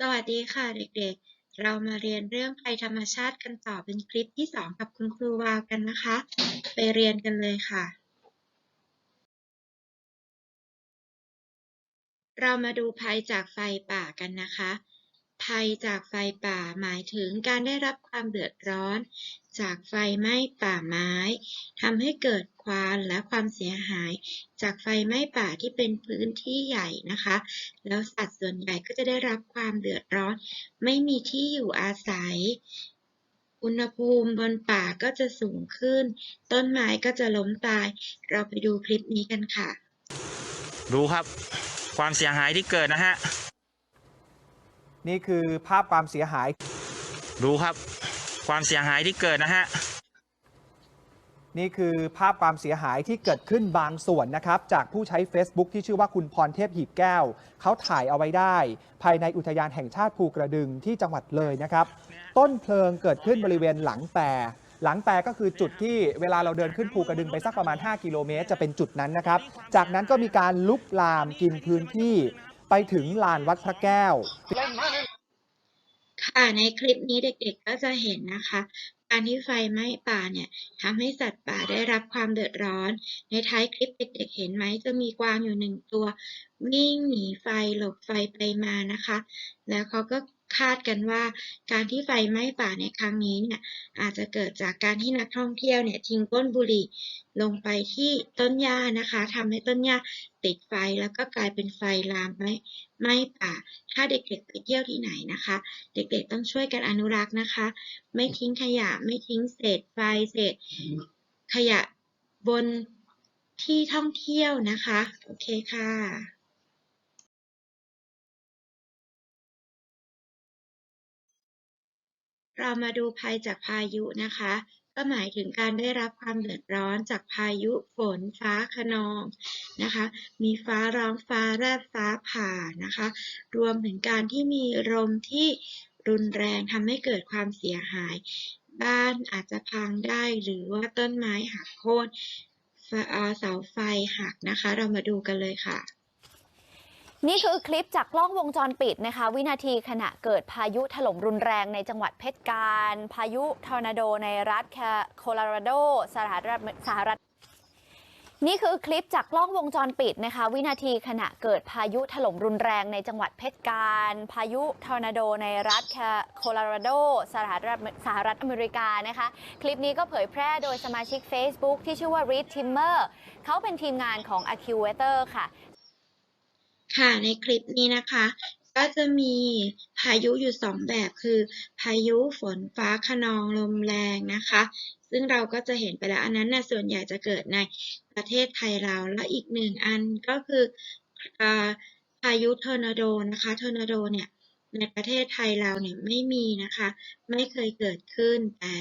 สวัสดีค่ะเด็กๆ เรามาเรียนเรื่องภัยธรรมชาติกันต่อเป็นคลิปที่ 2 กับคุณครูวาวกันนะคะ ไปเรียนกันเลยค่ะ เรามาดูภัยจากไฟป่ากันนะคะ ภัยจากไฟป่าหมายถึงการได้รับความเดือดร้อน จากไฟไหม้ป่าไม้ทำให้เกิดควันและความเสียหาย จากไฟไหม้ป่าที่เป็นพื้นที่ใหญ่นะคะ แล้วสัตว์ส่วนใหญ่ก็จะได้รับความเดือดร้อน ไม่มีที่อยู่อาศัย อุณหภูมิบนป่าก็จะสูงขึ้น ต้นไม้ก็จะล้มตาย เราไปดูคลิปนี้กันค่ะ ดูครับ ความเสียหายที่เกิดนะฮะ นี่คือภาพความเสียหาย ดูครับ ความเสียหายที่เกิดนะฮะ นี่คือภาพความเสียหายที่เกิดขึ้นบางส่วนนะครับ จากผู้ใช้ Facebook ที่ชื่อว่าคุณพรเทพหีบแก้ว เขาถ่ายเอาไว้ได้ ภายในอุทยานแห่งชาติภูกระดึงที่จังหวัดเลยนะครับ ต้นเพลิงเกิดขึ้นบริเวณหลังแปรหลังแปรก็คือจุดที่เวลาเราเดินขึ้นภูกระดึงไปสักประมาณ 5 กิโลเมตร จะเป็นจุดนั้นนะครับ จากนั้นก็มีการลุกลามกินพื้นที่ ไปถึงลานวัดพระแก้ว ค่ะในคลิปนี้เด็กๆก็จะเห็นนะคะการที่ไฟไหม้ป่าเนี่ยทำให้สัตว์ป่าได้รับความเดือดร้อน ในท้ายคลิปเด็กๆเห็นไหมจะมีกวางอยู่หนึ่งตัว วิ่งหนีไฟหลบไฟไปมานะคะ แล้วเขาก็ คาดกันว่าการที่ไฟไหม้ป่าในครั้งนี้เนี่ยอาจจะเกิดจากการที่นักท่องเที่ยวเนี่ยทิ้งก้นบุหรี่ลงไปที่ต้นหญ้านะคะทำให้ต้นหญ้าติดไฟแล้วก็กลายเป็นไฟลามไหม้ไหม้ป่า ถ้าเด็กๆไปเที่ยวที่ไหนนะคะ เด็กๆต้องช่วยกันอนุรักษ์นะคะ ไม่ทิ้งขยะไม่ทิ้งเศษไฟเศษขยะบนที่ท่องเที่ยวนะคะ โอเคค่ะ เรามาดูภัยจากพายุนะคะ ก็หมายถึงการได้รับความเดือดร้อนจากพายุฝนฟ้าคะนองนะคะ มีฟ้าร้องฟ้าแลบฟ้าผ่านะคะ รวมถึงการที่มีลมที่รุนแรงทำให้เกิดความเสียหาย บ้านอาจจะพังได้หรือว่าต้นไม้หักโค่นเสาไฟหักนะคะ เรามาดูกันเลยค่ะ นี่คือคลิปจากกล้องวงจรปิดนะคะ วินาทีขณะเกิดพายุถล่มรุนแรงในจังหวัดเพชรการ พายุทอร์นาโดในรัฐแคโคโลราโดสหรัฐสหรัฐนี่คือคลิปจากกล้องวงจรปิดนะคะ วินาทีขณะเกิดพายุถล่มรุนแรงในจังหวัดเพชรการ พายุทอร์นาโดในรัฐแคโคโลราโดสหรัฐสหรัฐอเมริกานะคะ คลิปนี้ก็เผยแพร่โดยสมาชิก Facebook ที่ชื่อว่า Reed Timmer เขาเป็นทีมงานของ Accuator ค่ะ ค่ะในคลิปนี้นะคะ ก็จะมีพายุอยู่สองแบบคือ พายุฝนฟ้าคะนองลมแรงนะคะ ซึ่งเราก็จะเห็นไปแล้วอันนั้นนะส่วนใหญ่จะเกิดในประเทศไทยเราและอีกหนึ่งอันก็คืออพายุทอร์นาโดนะคะทอร์นาโดเนี่ยในประเทศไทยเราเนี่ยไม่มีนะคะ ไม่เคยเกิดขึ้น แต่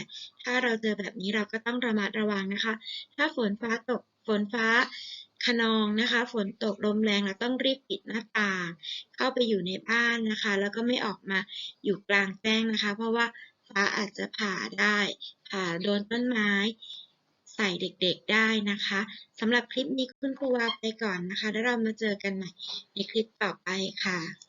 ถ้าเราเจอแบบนี้เราก็ต้องระมัดระวังนะคะ ถ้าฝนฟ้าตกฝนฟ้า คะนองนะคะ ฝนตกลมแรงเราต้องรีบปิดหน้าต่าง เข้าไปอยู่ในบ้านนะคะ แล้วก็ไม่ออกมาอยู่กลางแจ้งนะคะ เพราะว่าฟ้าอาจจะผ่าได้ผ่าโดนต้นไม้ ใส่เด็กๆได้นะคะสำหรับคลิปนี้คุณครูวาไปก่อนนะคะ แล้วเรามาเจอกันใหม่ในคลิปต่อไปค่ะ